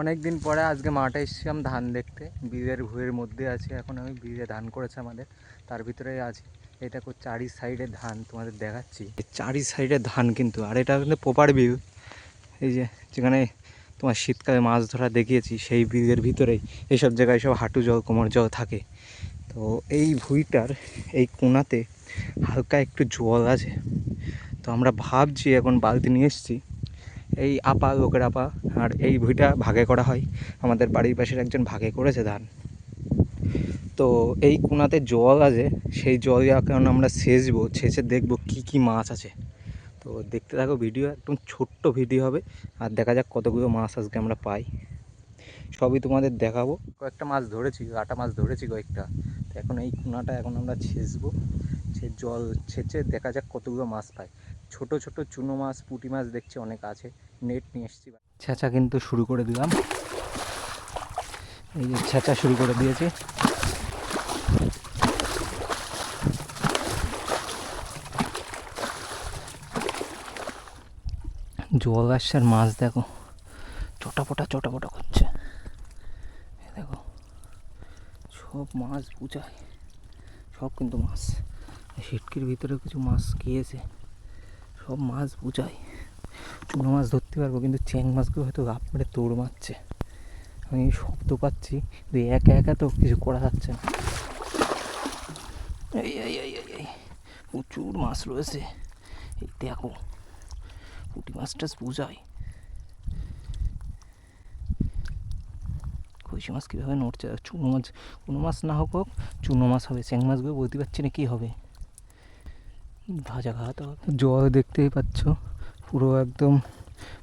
অনেক দিন পরে আজকে মাঠে এসেছিলাম ধান দেখতে। বীজের ভুঁয়ের মধ্যে আছে, এখন আমি বীজে ধান করেছে আমাদের। তার ভিতরে আছি। এটা চারি সাইডে ধান তোমাদের দেখাচ্ছি। চারি সাইডে ধান কিন্তু, আর এটা কিন্তু প্রপার ভিউ এই যে যেখানে তোমার শীতকালে মাছ ধরা দেখিয়েছি, সেই বীজের ভিতরেই এইসব জায়গায় সব হাঁটু জল, কোমর জল থাকে। তো এই ভুঁইটার এই কোনাতে হালকা একটু জল আছে। তো আমরা ভাবছি, এখন বালতি নিয়ে এসেছি এই আপা, লোকের আপা, আর এই ভুঁইটা ভাগে করা হয়। আমাদের বাড়ির পাশের একজন ভাগে করেছে ধান। তো এই কোনাতে জল আছে, সেই জল এখন আমরা সেচবো, সেচে দেখব কি কি মাছ আছে। তো দেখতে থাকো ভিডিও, একদম ছোট্ট ভিডিও হবে, আর দেখা যাক কতগুলো মাছ আজকে আমরা পাই। সবই তোমাদের দেখাবো। কয়েকটা মাছ ধরেছি, আটা মাছ ধরেছি কয়েকটা। তো এখন এই কোনাটা এখন আমরা ছেঁচবো সে জল ছেঁচে দেখা যাক কতগুলো মাছ পাই। ছোট ছোট চুনো মাছ, পুঁটি মাছ দেখছি অনেক আছে। নেট নিয়ে এসেছি। ছেঁচা কিন্তু শুরু করে দিলাম। এই যে ছেঁচা শুরু করে দিয়েছি। জল আসছে মাছ দেখো। চটাপটা চটাপটা করছে। দেখো, সব মাছ বুঝায়। সব কিন্তু মাছ। সিটকির ভিতরে কিছু মাছ খেয়েছে সব মাছ বুঝায়। চুনো মাছ ধরতে পারব, কিন্তু চ্যাং মাছগুলো হয়তো গাপ মেরে দৌড় মারছে। আমি শব্দ পাচ্ছি, কিন্তু একা একা তো কিছু করা যাচ্ছে না। এই এই এই এই এই, প্রচুর মাছ রয়েছে। এই দেখো, পুঁটি মাছ টাছ বুঝায়। কইসি মাছ কীভাবে নড়ছে? চুনো মাছ, কোনো মাছ না হোক হোক, চুনো মাছ হবে। চ্যাং মাছগুলো বলতে পারছি না কী হবে। ভাজা খাওয়াতে হবে। জল দেখতেই পাচ্ছ, পুরো একদম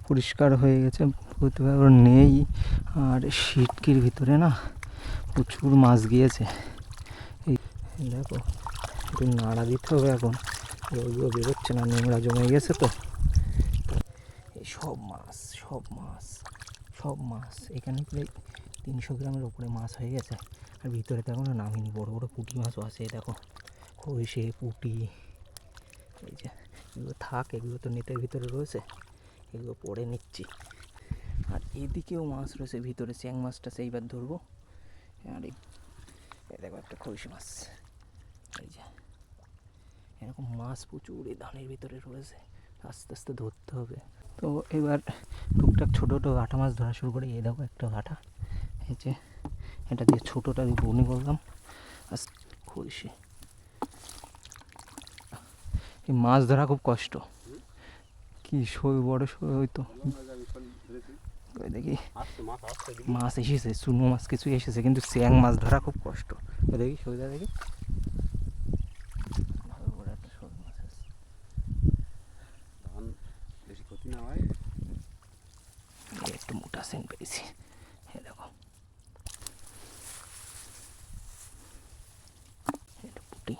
পরিষ্কার হয়ে গেছে বলতে নেই। আর সিটকির ভিতরে না প্রচুর মাছ গিয়েছে। এই দেখো, একটু নাড়া দিতে হবে এখন। জলগুলো বেরোচ্ছে না, নোংরা জমে গেছে তো। এই সব মাছ সব মাছ সব মাছ। এখানে প্রায় তিনশো গ্রামের ওপরে মাছ হয়ে গেছে। আর ভিতরে তো এখনও নামিনি, বড় বড় পুঁটি মাছও আছে দেখো। খইসে, পুঁটি এই যে এগুলো থাক, এগুলো তো নেটের ভিতরে রয়েছে। এগুলো পরে নিচ্ছি। আর এদিকেও মাছ রয়েছে, ভিতরে চ্যাং মাছটা সেইবার ধরবো। আর এই দেখো একটা খইশি মাছ। এই যে, এরকম মাছ প্রচুর এই ধানের ভিতরে রয়েছে। আস্তে আস্তে ধরতে হবে। তো এবার টুকটাক ছোটো ছোটো আটা মাছ ধরা শুরু করে। এই দেখো একটা আটা। এই যে, এটা দিয়ে ছোটোটা বনি করলাম। আর এই মাছ ধরা খুব কষ্ট। কি শোল বড় হয়তো ওই দেখি। মাছ এসেছে চুনো মাছ কিছু এসেছে কিন্তু চ্যাং মাছ ধরা খুব কষ্ট। ওই দেখি সুবিধা দেখি। একটা মোটা সেং পেয়েছি এই দেখো এটা পুটি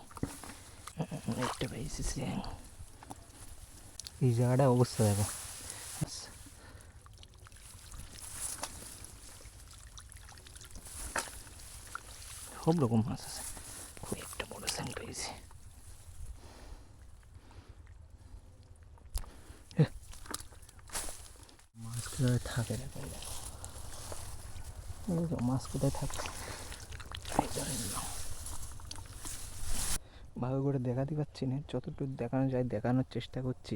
উম, একটা পেয়েছি স্যাং এই জায়গাটা অবস্থা দেখো সব রকম মাছ আছে খুব একটা বড় স্যাং পেয়েছি মাছ কোথায় থাকে দেখো দেখো, মাছ কোথায় থাকে ধরে নিলাম। ভালো করে দেখাতে পারছি না, যতটুকু দেখানো যায় দেখানোর চেষ্টা করছি।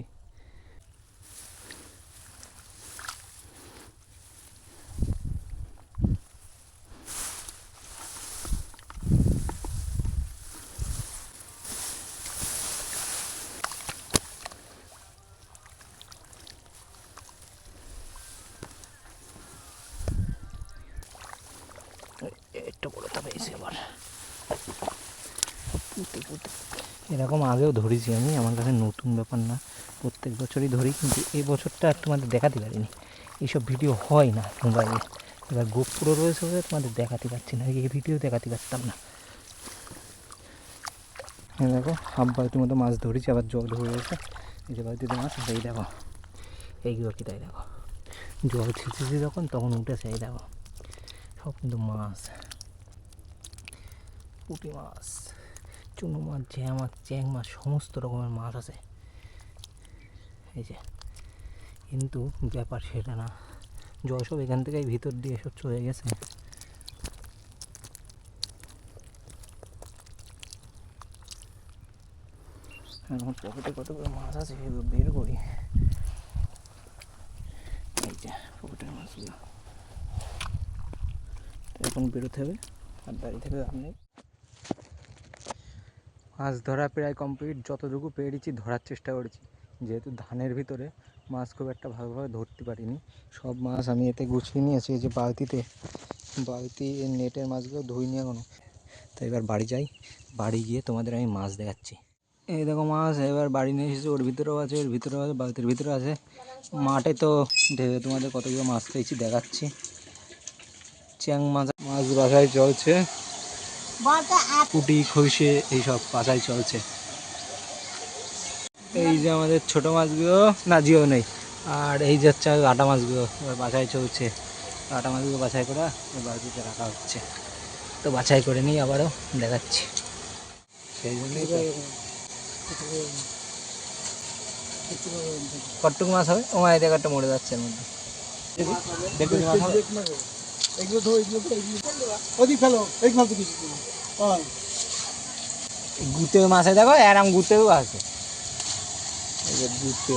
একটু বড়টা পেয়েছি আবার। পুঁতে পুঁতে এরকম আগেও ধরেছি আমি, আমার কাছে নতুন ব্যাপার না। প্রত্যেক বছরই ধরি, কিন্তু এই বছরটা আর তোমাদের দেখাতে পারিনি। এইসব ভিডিও হয় না মোবাইলে এবার গোপুরও রয়েছে বলে তোমাদের দেখাতে পারছি না এই ভিডিও দেখাতে পারতাম না। হ্যাঁ দেখো, হাফ বালতির মতো মাছ ধরেছি, আবার জল ধরে রয়েছে এই যে বালতিতে মাছ এই দেখো। এইগুলো কি তাই দেখো। জল ছিঁচেছি যখন, তখন উঠেছে এই দেখো। সব কিন্তু মাছ। পুঁটি মাছ। চুনো মাছ জ্যা মাছ চ্যাং মাছ সমস্ত রকমের মাছ আছে। এই যে, কিন্তু ব্যাপার সেটা না। জল সব এখান থেকেই ভিতর দিয়ে সব চলে গেছে। এখন পকেটে কতগুলো মাছ আছে সেগুলো বের করি। এই যে, পকেটের মাছগুলো। এখন বেরোতে হবে, আর দাঁড়িয়ে থেকে লাভ নেই। মাছ ধরা প্রায় কমপ্লিট যতটুকু পেরেছি ধরার চেষ্টা করেছি। যেহেতু ধানের ভিতরে মাছ খুব একটা ভালোভাবে ধরতে পারিনি। সব মাছ আমি এতে গুছিয়ে নিয়েছি যে বালতিতে। বালতি, নেটের মাছগুলো ধুই নিয়ে কোনো তো এবার বাড়ি যাই। বাড়ি গিয়ে তোমাদের আমি মাছ দেখাচ্ছি। এই দেখো মাছ, এবার বাড়ি নিয়ে এসেছি। ওর ভিতরেও আছে, ওর ভিতরেও আছে, বালতির ভিতরে আছে। মাঠে তো ঢেবে তোমাদের কতগুলো মাছ পেয়েছি দেখাচ্ছি। চ্যাং মাছ মাছ বাসায় চলছে। পুটি খইসে এইসব বাসায় চলছে। এই যে আমাদের ছোট মাছগুলো, না, জিও নেই। আর এই যে হচ্ছে আটা মাছগুলো বাছাই চলছে। আটা মাছগুলো বাছাই করে বালতিতে রাখা হচ্ছে। তো বাছাই করে নিই, আবারও দেখাচ্ছি। সেই জন্যই তো। কটটুকু মাছ হবে? ও মায়ের একটা মরে যাচ্ছে এর মধ্যে। দেখুন মাছ হবে এগুলো ধো এগুলো ধো এগুলো ওদিক ফেলো এই ফেলতে কিছু গুতে মাছে দেখো, এরাম গুতেও আছে। গুতে